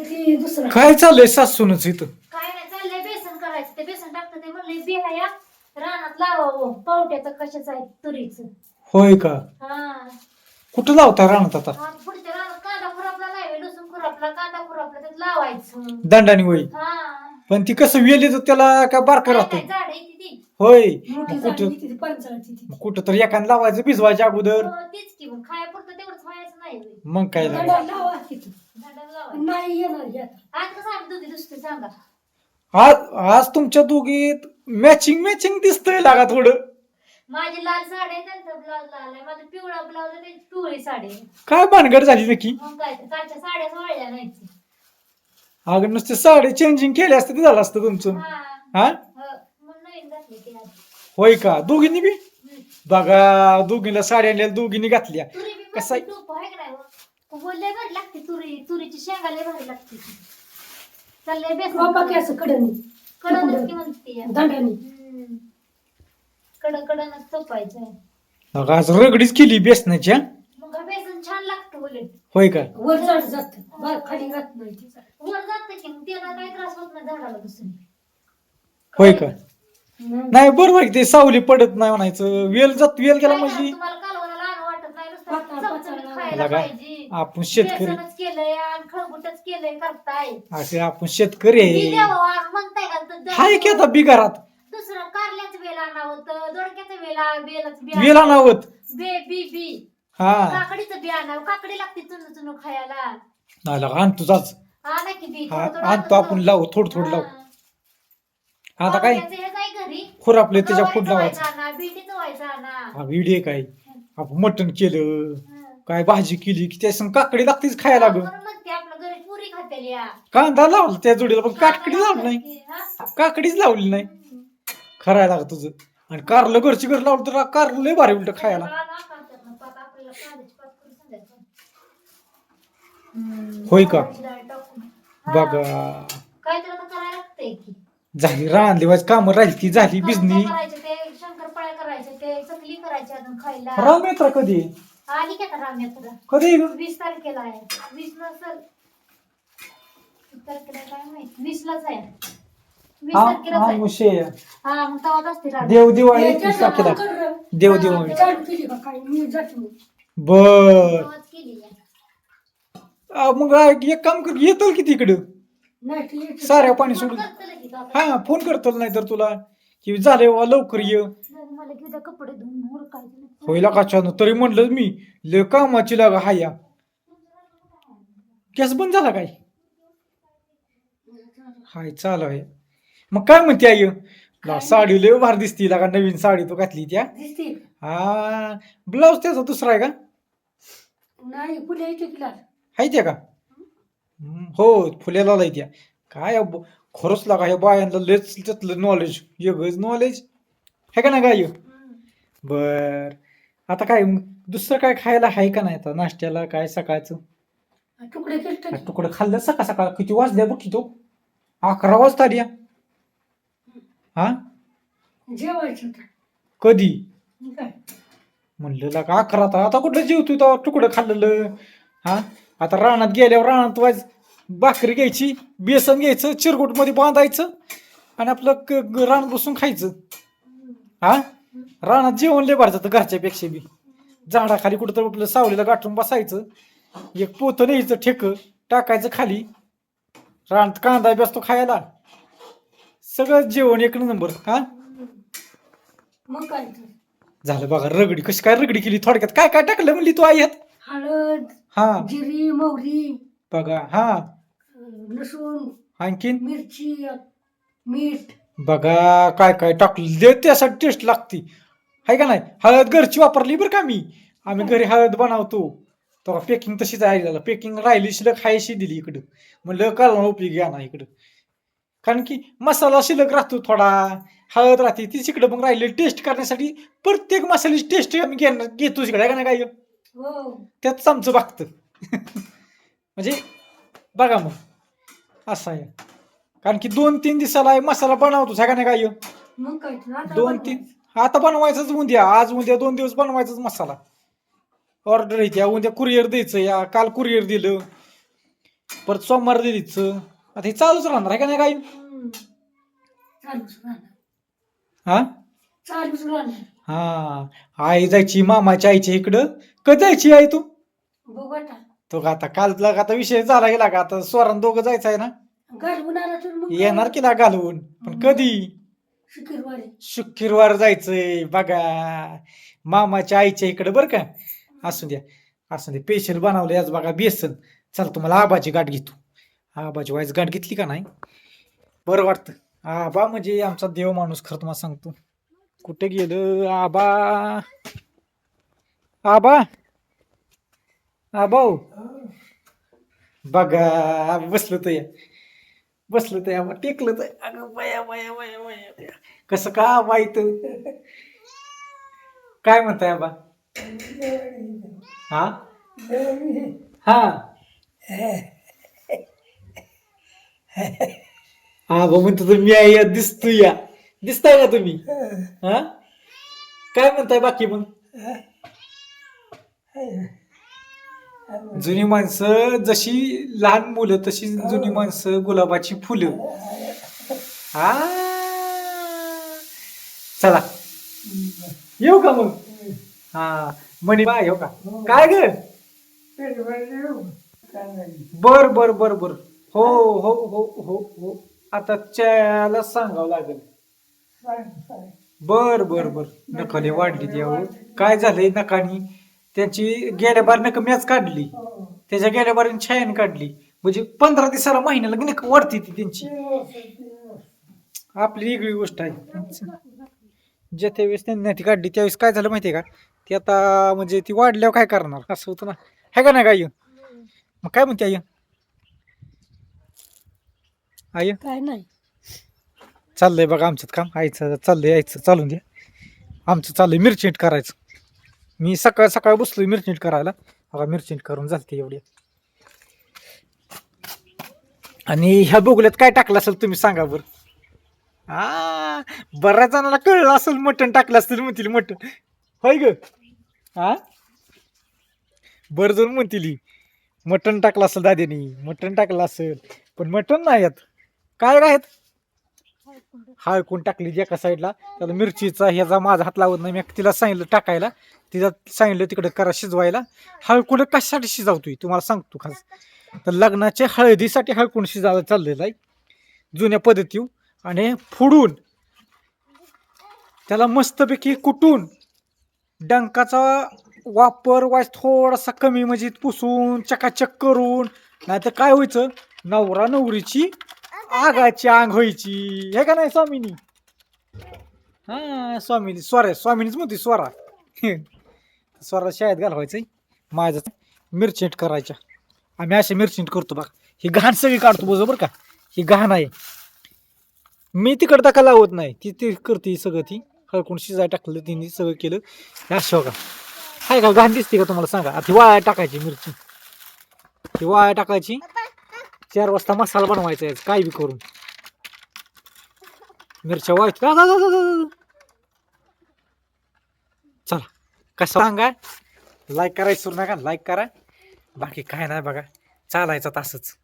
ती दुसरं काय चाललंय सासूनच इथं? काय नाही चाललंय बेसन करायचं. ते बेसन टाकतं ते म्हणलंय बिहाया रानात लावावं. पावट्याचं कशाचं आहे तुरीचं. होय का? हा. कुठं लावता राहणार आता? पुढच्या रानात कांदा खुरापला नाही लसूण खुरापला कांदा खुरापला त्यात लावायचं. दंडाने होई हा. पण ती कसं वेल येतं त्याला काय बारका नाही, राहतं नाही, झाड आहे ती ती. होय. मोठी मग झाली कुठं? ती ती कुठं तर एकाने लावायचं भिजवायच्या अगोदर. हो, तेच की मग खायापुरतं तेवढंच व्हायचं नाही होय. मग काय लावा तिथं. झाडाला लावायचं. नाही येणार हे आता. आज कसं आम्ही दोघी दुसरी सांगा आज आज तुमच्या दोघीत मॅचिंग मॅचिंग दिसतंय लागा थोडं. माझी लाल साडी आहे त्यांचा ब्लाऊज लाल आहे. माझा पिवळा ब्लाऊज आहे त्यांची पिवळी साडी आहे. काय भानगड झाली नक्की? मग काय तर कालच्या साड्याच वाळल्या नाही अगं नुसते साडी चेंजिंग केली असते ते झालं असतं तुमचं. हा. हा? हो, मग नवीन घातली ती आज होय का? दोघींनी बी. बघा दोघीला साडी आणल्या दोघींनी घातल्या. तुरी बी कसं आहे? मस्त टोप आहे का हो? बोलले भारी लागते तुरी तुरीची शेंगा लय भारी लागते. चाललंय बाबा की बेसन असं कडनी. कडनच की म्हणते दंडाने हम्म. कड चोपायचं आज रगडीच केली बेसनाची हा? मग हा बेसन छान लागतं उलट. होय का? वर चढ जात. बाहेर खाली राहत नाही वर जातं की मग त्याला काही त्रास होत नाही झाडाला दुसरी होय का? नाही. बरोबर आहे ते सावली पडत नाही म्हणायचं. वेल जात वेल गेला काय म्हणजे. तुम्हाला कालवणाला आणू वाटत नाही नुसतं. पातळ- चमचमीत पातळ खायला लगा. पाहिजे. आपण शेतकरी बेसनच केलंय आणि खळबुटच केलंय करताय. असे आपण शेतकरी बी आहे द्यावं आज म्हणताय का तर हाय की आता बिगारात? दुसरं कारल्याचं वेल आणावं होतं दोडक्याचं वेल आ- बेलाचं बी वेल आणावं. आणावत बे बी बी. हा. काकडीचं बी आणावं. काकडी लागते चुनू चुनू खायला. नाही लगा आणतोच आज आणा की बी हा, थोडं थोडं आणतो आपण लावू. थोडं थोडं लावू. हा. आता काय? पावट्याचं हे जाय घरी. खुर आपले त्याच्या फूड लावायचं. व्हायचं आणा बीटीचं व्हायचं आणा. हा व्हिडिओ काय आपण मटण केलं. काय भाजी केली की त्या काकडी लागतेच खायला ग. म्हणून म्हणते आपलं घरी पुरी खातेली या. कांदा लावला त्या जोडीला पण काकडी लावली नाही? काकडीच लावली नाही. खराय लाग तुझं. आणि कारलं घरची घर लावलं तर कारलं लय भारी उलट खायला. होय का. हा. बघा काय तर आता करायला लागतंय की. झाली रान दिवाच कामं राहिली ती झाली खायला. राम येत्रा कधी? आली की आता रामयात्रा कधी? वीस तारखेला आहे. वीस नसल तारखेला काय माहीत? वीस लाच आहे. वीस हा? तारखेलाच हा आहे. मुशे हा मग तेव्हाच असते राम देव दिवाळी हे तारखेला. देव दिवाळी. बर. तेव्हाच केली आहे. आ, मग एक काम कर येतल की यायचं. साऱ्या पाणी फोन सोडून. आता. हा फोन करतल नाही तर तुला. की झाले वा लवकर ये. नाही, मला की उद्या कपडे धुवून उरकायचे नाही. होईल का तरी म्हणलं मी लय कामाची लागा हाया. गॅस बंद झाला काय? हाय चालू आहे. मग काय म्हणते आई? ला, साडी लय भार दिसती लागा नवीन साडी तो घातली त्या. दिसते. का? हा ब्लाऊज त्याचा दुसरा आहे का? नाही फुले येते की लाल. हाय त्या का? हम्म, हो फुल्याला लाय त्या. काय अब- खरंच लागा ह्या बायांना लयच त्यातलं नॉलेज वेगळंच नॉलेज आहे का ना काय बर. आता काय दुसरं काय खायला आहे का नाही आता? नाश्त्याला काय सकाळचं? तुकडे केलं हा, तुकडं खाल्लं सकाळ सकाळ. किती वाजल्या बघ तो? अकरा वाजता आल्या हा? जेवायचं होतं. कधी? काय? म्हणलं लागा अकरा आता आता कुठं जेवतो तुकडं खाल्लेलं. हा? आता रानात गेल्यावर रानात वाज भाकरी घ्यायची बेसन घ्यायचं चिरगुटमध्ये बांधायचं आणि आपलं रानात बसून खायचं. हा? रानात जेवण लय जातं घरच्यापेक्षा बी. झाडाखाली कुठं तर आपलं सावलीला गाठून बसायचं. एक पोतं न्यायचं ठेक टाकायचं खाली. रानात कांदा बी असतो खायला. सगळं जेवण एक नंबर. हा. झालं बघा रगडी कशी काय रगडी केली थोडक्यात. काय काय टाकलं म्हणली तू आई हळद हा. जिरी मोहरी. बघा हा. लसूण आणखीन? मिरची मीठ. बघा काय काय टाकलं. दे त्यासाठी टेस्ट लागती. आहे का नाही? हळद घरची वापरली बरं का मी. आम्ही घरी हळद बनवतो. तेव्हा पेकिंग तशीच आहे पेकिंग राहिली शिल्लक खायशी दिली इकडं. म्हणलं कालवण उपयोगी आणा इकडं. कारण की मसाला शिल्लक राहतो थोडा. हळद राहते ती तिकडं मग राहिली टेस्ट करण्यासाठी प्रत्येक मसाल्याची टेस्ट आम्ही घेणार घेतो इकडे. आहे का नाही काय हो. त्यातच आमचं बघतं म्हणजे बघा मग. असं आहे. कारण की दोन तीन दिवसाला मसाला बनवतोच आहे का नाही काय मग काय तर. आता दोन तीन आता बनवायचंच उद्या आज उद्या दोन दिवस बनवायचाच मसाला. ऑर्डर येते उद्या कुरिअर द्यायचं या काल कुरिअर दिलं परत सोमवार दिदीचं आता हे चालूच राहणार आहे का नाही काय? हम्म. चालूच राहणार. हा? चालूच राहणार. हा. आई जायची मामाच्या आईच्या इकडं. कधी जायची आई तू? बघू आता. तो का आता काल का आता विषय झाला गेला का आता स्वरान दोघं जायचं आहे ना. घालवून आला तर मग येणार की ना घालवून? पण कधी? शुक्रवारी. शुक्रवार जायचंय. बघा मामाच्या आईच्या इकडे बरं का. असू द्या असू द्या. स्पेशल बनवले आज बघा बेसन. चल तुम्हाला आबाची गाठ घेतो. आबाची वाईज गाठ घेतली का नाही? बरं वाटतं. आबा म्हणजे आमचा देव माणूस खरं तुम्हाला सांगतो. कुठे गेलं? आबा. आबा. हा भाऊ. बघा बसलो तर या. बसलं तर या. मग टेकलं तर अगं वया वया वया वया कसं का माहीत काय म्हणताय आबा? हा? हा. आबा म्हणतो तर मी आहे या दिसतो या. दिसताय का तुम्ही? हा? काय म्हणताय बाकी मग? जुनी माणसं जशी लहान मुलं तशी जुनी माणसं गुलाबाची फुलं. हा चला. येऊ का मग? हा. म्हणे बा येऊ का? काय ग? बर बर बर बर. हो हो हो हो हो. आता त्याला सांगावं लागेल. बर बर बर. नकाले वाढली अहो काय झालंय नकानी त्यांची गेल्या बार नका मॅच काढली. त्याच्या गेल्या बारीने छायान काढली. म्हणजे पंधरा दिवसाला महिन्याला नक वाढती ती त्यांची. आपली वेगळी गोष्ट आहे. ज्या त्यावेळेस त्यांनी ती काढली त्यावेळेस काय झालं माहितीये का? ती आता म्हणजे ती वाढल्यावर काय करणार? असं होतं ना. आहे का नाही काय मग काय म्हणते आई? आई? काय नाही. चाललंय बघा आमच्यात काम. आईचं चाललंय यायचं चालून द्या आमचं चाललंय मिरचीट करायचं. मी सकाळ सकाळ बसलोय मिरचीट करायला. बघा मिरचीट करून झालते एवढी. आणि ह्या बोगल्यात काय टाकलं असेल तुम्ही सांगा बरं. हा बऱ्याच जणांना कळलं असेल मटण टाकलं असेल म्हणतील मटण. होय ग? हा बरं जण म्हणतील मटण टाकलं असेल दाद्यानी मटण टाकलं असेल पण मटण नाही आहेत. काय आहेत? हाळकून टाकली एका साईडला. त्याला मिरचीचा ह्याचा माझा हात लावत नाही मी तिला सांगितलं टाकायला. तिला सांगितलं तिकडे करा शिजवायला. हळकुंड कशासाठी शिजवतोय? तुम्हाला सांगतो खास. तर लग्नाच्या हळदीसाठी हळकुंड शिजायला चाललेलं आहे. जुन्या पद्धती आणि फोडून त्याला मस्तपैकी कुटून डंकाचा वापर वाज थोडासा कमी म्हणजे पुसून चकाचक करून नाहीतर काय व्हायचं? नवरा नवरीची आगाची आंग व्हायची हे का नाही स्वामिनी? हा स्वामिनी. स्वरा स्वामिनीच म्हणते स्वरा. स्वरा शाळेत घालवायचं माझं मिरचीट करायच्या. आम्ही अशा मिरचीट करतो बघ. ही घाण सगळी काढतो बरोबर का? ही घाण आहे. मी तिकडं टाका लावत नाही. ती ती करते सगळं ती. हळकून शिजाय टाकलं तिने सगळं केलं. हे असं का आहे का? घाण दिसते का तुम्हाला सांगा? आता वाळ्या वाया टाकायची मिरची. ही वाया टाकायची. चार वाजता मसाला बनवायचा आहे काय बी करून. मिरच्या वाईट चला कसं? सांगा. लाईक करायचं सुरू नका लाईक करा. बाकी काय नाही बघा. चालायचं तसंच.